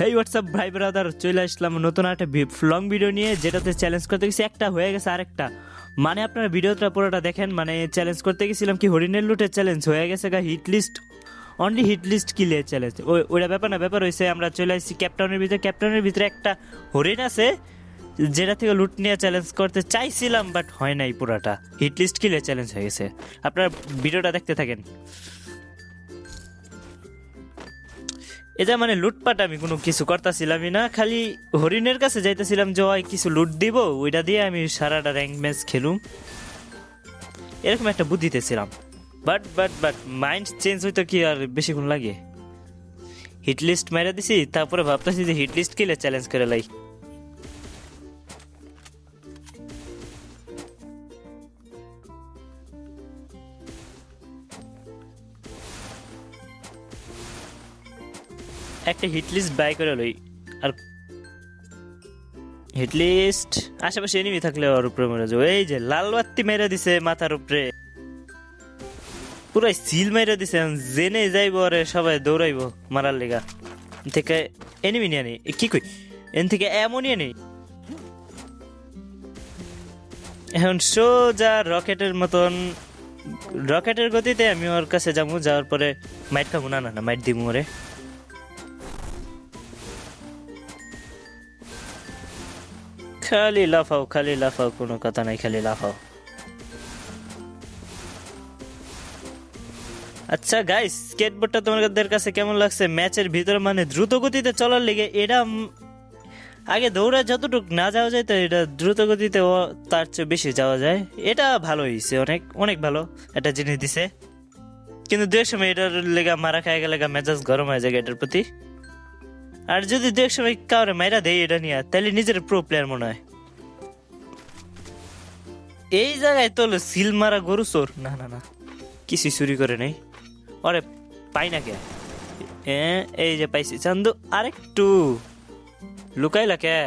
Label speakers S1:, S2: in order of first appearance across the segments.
S1: হেই WhatsApp ভাই brother চলে আসলাম নতুন একটা লং ভিডিও নিয়ে, যেটাতে চ্যালেঞ্জ করতে গেছি একটা, হয়ে গেছে আরেকটা। মানে আপনারা ভিডিওটা পুরোটা দেখেন মানে চ্যালেঞ্জ করতে গেছিলাম কি হরিণের লুটের চ্যালেঞ্জ হয়ে গেছে গা hit list only hit list কিলে চ্যালেঞ্জ ওই ওইটা ব্যাপার না, ব্যাপার হয়েছে আমরা চলে আসছি ক্যাপ্টনের ভিতরে। ক্যাপ্টনের ভিতরে একটা হরিণ আছে, যেটা থেকে লুট নিয়ে চ্যালেঞ্জ করতে চাইছিলাম বাট হয় নাই পুরাটা। হিট লিস্ট কিলে চ্যালেঞ্জ হয়ে গেছে। আপনারা ভিডিওটা দেখতে থাকেন। এটা মানে লুটপাট আমি কোনো কিছু করতেছিলামই না, খালি হরিণের কাছে যাইতেছিলাম যে ওই কিছু লুট দিব, ওইটা দিয়ে আমি সারাটা র্যাঙ্ক ম্যাচ খেলুম। এরকম একটা বুদ্ধিতে ছিলাম। But but but, mind change হইতো কি আর বেশিক্ষণ লাগে? হিট লিস্ট মেরে দিছি, তারপরে ভাবতেছি যে হিট লিস্ট কিলে চ্যালেঞ্জ করে লাই। একটা হিট লিস্ট বাই করে লই। আর হিট লিস্ট আশেপাশে এনিমি থাকলে ওর উপরে মরে যাব এই যে লাল বাত্তি মেরে দিছে মাথার উপরে। পুরাই সিল মেরে দিছে জেনে যাইব আরে সবাই দৌড়াইব মারার লেগা। থেকে এনিমি নিয়ে নেই কি কই? এন থেকে এমনই নেই এখন সোজা রকেটের মতন, রকেটের গতিতে আমি ওর কাছে যাব, যাওয়ার পরে মাইট খাব। না না মাইট দিব ওরে। খালি লাফাও খালি লাফাও, কোনো কথা নাই, খালি লাফাও। আচ্ছা গাইস স্কেটবোর্ডটা তোমাদের কাছে কেমন লাগছে? ম্যাচের ভিতরে মানে দ্রুত গতিতে চলার লেগে এটা আগে দৌড়া যতটুক না যাওয়া যায়, তো এটা দ্রুত গতিতে তার চেয়ে বেশি যাওয়া যায়। এটা ভালো হয়েছে অনেক অনেক ভালো একটা জিনিস দিছে। কিন্তু দু সময় এটার লেগা মারা খায় গেলে মেজাজ গরম হয়ে যায় এটার প্রতি। আর যদি দু এক সময় কাউরে মাইরা দেয় এটা নিয়ে তাহলে নিজের প্রো প্লেয়ার মনে হয়। এই জায়গায় তো হলো সিল মারা গরু চোর। না না না কিছু চুরি করে নেই। অরে পাই না কে? এ, এই যে পাইছি। চান্দু আরেকটু। লুকাইলা কে?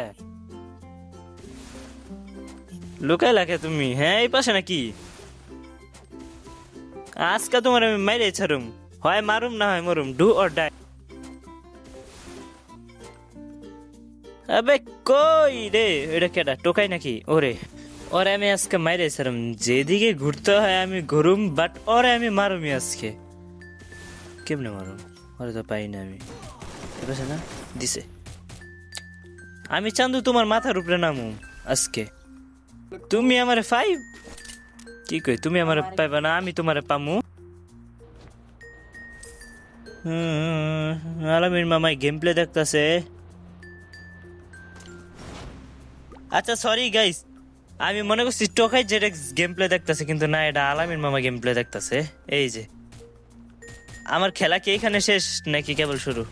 S1: লুকাইলা কে তুমি? হ্যাঁ এই পাশে নাকি। আজকে তোমার আমি মাইরে ছাড়ুম। হয় মারুম না হয় মরুম। Do or die. আবে কই রে? এটা কেডা টোকাই নাকি? ওরে। ওরে আমি আজকে মাইরে ছাড়ুম। যেদিকে ঘুরতে হয় আমি ঘুরুম বাট ওরে আমি মারুমি আজকে। কেমনে মারুম? ওরে তো পাই না আমি। এবার না? দিছে। আমি চান্দু তোমার মাথার উপরে নামু আজকে। তুমি আমারে ফাইভ কি কই তুমি আমারে পাইবা না আমি তোমারে পামু? হুম, আলামির মামাই গেম প্লে দেখতেছে। আচ্ছা সরি গাইস আমি মনে করছি টোকাই যেটা গেম প্লে দেখতেছে, কিন্তু না, এটা আলামিন মামা গেম প্লে দেখতেছে। এই যে। আমার খেলা কি এখানে শেষ নাকি কেবল শুরু?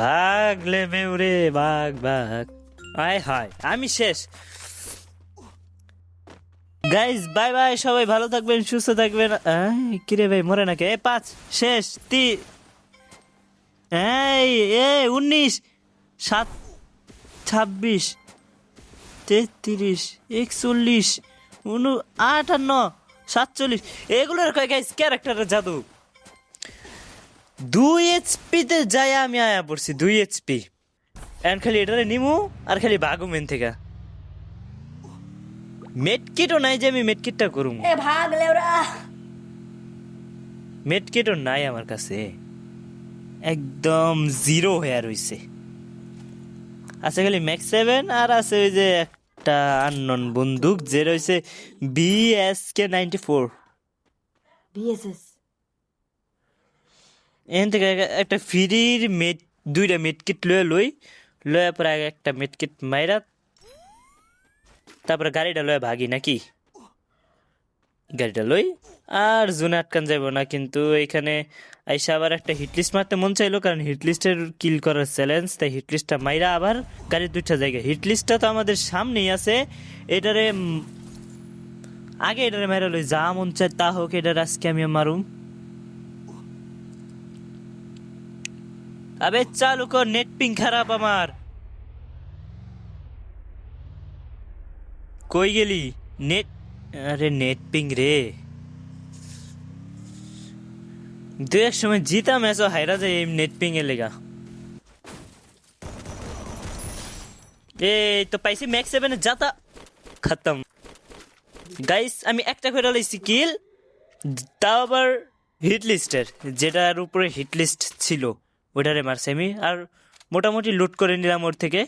S1: ভাগ লে মেউরে ভাগ ভাগ। আয় হায়, আমি শেষ। গাইজ বাই বাই সবাই ভালো থাকবেন, সুস্থ থাকবেন। কিরে ভাই, মরে নাকি? এ, পাঁচ, শেষ, তি এই, এ, উনিশ। সাত ছাব্বিশ তেত্রিশ একচল্লিশ উনু আটান্ন সাতচল্লিশ। এগুলোর কয় গাইজ ক্যারেক্টারের জাদু। দুই এইচপিতে যাই আমি আয়া পড়ছি দুই এইচপি এখন খালি এটারে নিমু আর খালি ভাগু মেন থেকে। মেটকিটও নাই যে আমি মেটকিটটা করুম।
S2: এ ভাগ লেওরা।
S1: মেটকিটও নাই আমার কাছে। একদম জিরো হয়ে রইছে। আছে খালি ম্যাক্স সেভেন আর আছে ওই যে একটা আননন বন্দুক যে রয়েছে বিএসকে নাইনটি ফোর
S2: বিএসএস
S1: এখান থেকে একটা ফ্রির মেট দুইটা মেটকিট লয়ে লই লয়ে পরে একটা মেটকিট মাইরা তারপরে গাড়িটা লয়ে ভাগি নাকি? গাড়িটা লই, আর জোনে আটকান যাইব না, কিন্তু এখানে আইসা আবার একটা হিটলিস্ট মারতে মন চাইলো, কারণ হিটলিস্টের কিল করার চ্যালেঞ্জ তাই হিটলিস্টটা মাইরা আবার গাড়ির দুইটা জায়গায়। হিটলিস্টটা তো আমাদের সামনেই আছে, এটারে আগে এটারে মাইরা লই, যা মন চায় তা হোক, এটার আজকে আমি মারুম। আবে চালু কর নেট পিং খারাপ আমার। কই গেলি? নেট আরে নেট পিং রে। দু এক সময় জিতাম ম্যাচও হাইরা যায় এই নেট পিং এর লেগা। এই তো পাইছি ম্যাক্স সেভেনে যাতা খতম। গাইস আমি একটা করে লাইছি কিল তাও আবার হিট লিস্টের যেটার উপরে হিট লিস্ট ছিল ওটারে মারছি আমি, আর মোটামুটি লুট করে নিলাম ওর থেকে।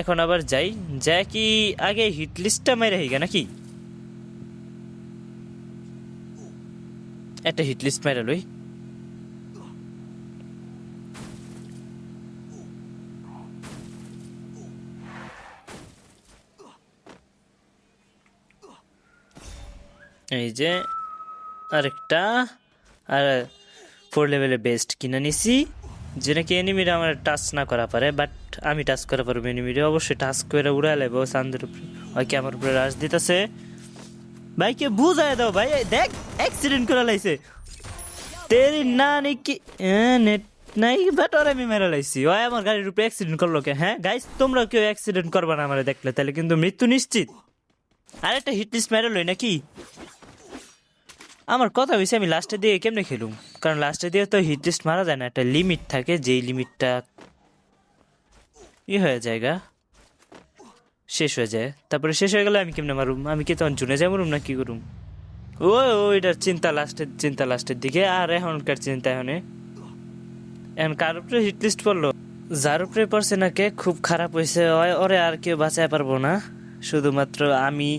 S1: এখন আবার যাই। যা কি আগে হিট লিস্টটা মেরে হিগা নাকি? একটা হিট লিস্ট মেরে লই। এই যে আরেকটা, আর ফোর লেভেলের বেস্ট কিনে নিছি। যেটা কি এনিমিরা আমার টাচ না করা পারে বাট আমি টাচ করা পারব এনিমিরে অবশ্যই টাচ করে উড়া লেবো চান্দের উপরে। ওই কি আমার উপরে রাশ দিতেছে? ভাইকে বুঝায় দাও ভাই দেখ অ্যাক্সিডেন্ট করে লাইছে। তেরি না নাকি নেট নাই বাট ওর আমি মেরে লাইছি। ওই আমার গাড়ির উপরে অ্যাক্সিডেন্ট করল কে? হ্যাঁ গাইস তোমরা কেউ অ্যাক্সিডেন্ট করবা না আমারে দেখলে, তাহলে কিন্তু মৃত্যু নিশ্চিত। আর একটা হিট লিস্ট মেরে লই নাকি? আমার কথা হয়েছে আমি লাস্টে দিয়ে কেমনে খেলুম? কারণ লাস্টে দিয়ে তো হিট লিস্ট মারা যায় না, একটা লিমিট থাকে, যেই লিমিটটা ই হয়ে যায় গা। শেষ হয়ে যায়। তারপরে শেষ হয়ে গেলে আমি কেমনে মারুম? আমি কি তখন জুনে যাই মরুম না কি করুম? ও ওইটার চিন্তা লাস্টের চিন্তা লাস্টের দিকে। আর এখনকার চিন্তা এখানে। এখন কার উপরে হিট লিস্ট পড়ল? যার উপরে পড়ছে না কে? খুব খারাপ হয়েছে ওরে আর কেউ বাঁচায় পারব না। শুধুমাত্র আমি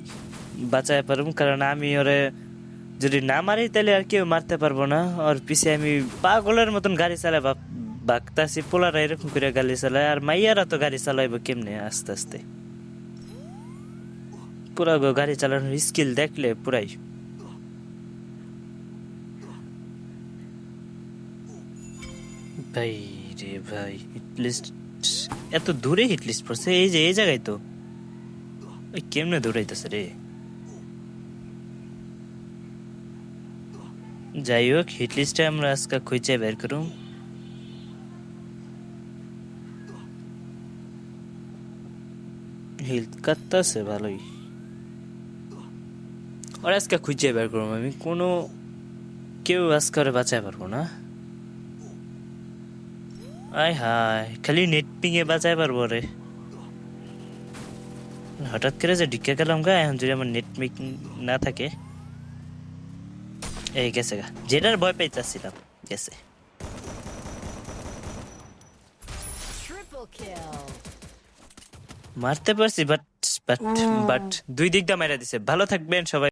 S1: বাঁচায় পারব কারণ আমি ওরে যদি না মারি, তাহলে আর কেউ মারতে পারব না। ওর পিছে আমি পাগলের মতন গাড়ি চালাই বাগতাছি পোলারা এরকম করে গাড়ি চালায়। আর মাইয়ারা তো গাড়ি চালাইবো কেমনে আস্তে আস্তে? পুরা গাড়ি চালানোর স্কিল দেখলে পুরাই। ভাই রে ভাই হিটলিস্ট এত দূরে হিটলিস্ট পড়ছে? এই যে, এই জায়গায় তো। কেমনে দৌড়াইতেছে রে? যাই হোক হিটলিস্টে আমরা আজকে খুঁজে বের করুম। হেলথ কাটতেছে ভালোই। আর আজকে খুঁজে বের করুম আমি, কোনো কেউ আজকে ওরে বাঁচায় পারব না। আয় হায়, খালি নেট পিঙে বাঁচায় পারব রে। হঠাৎ করে যে ঢিকে গেলাম গা, এখন যদি আমার নেট মেকিং না থাকে। এই গেছে গা। যেটার ভয় পাইতেছিলাম গেছে. মারতে পারছি বাট বাট বাট দুই দিক দা মারা দিছে। ভালো থাকবেন সবাই।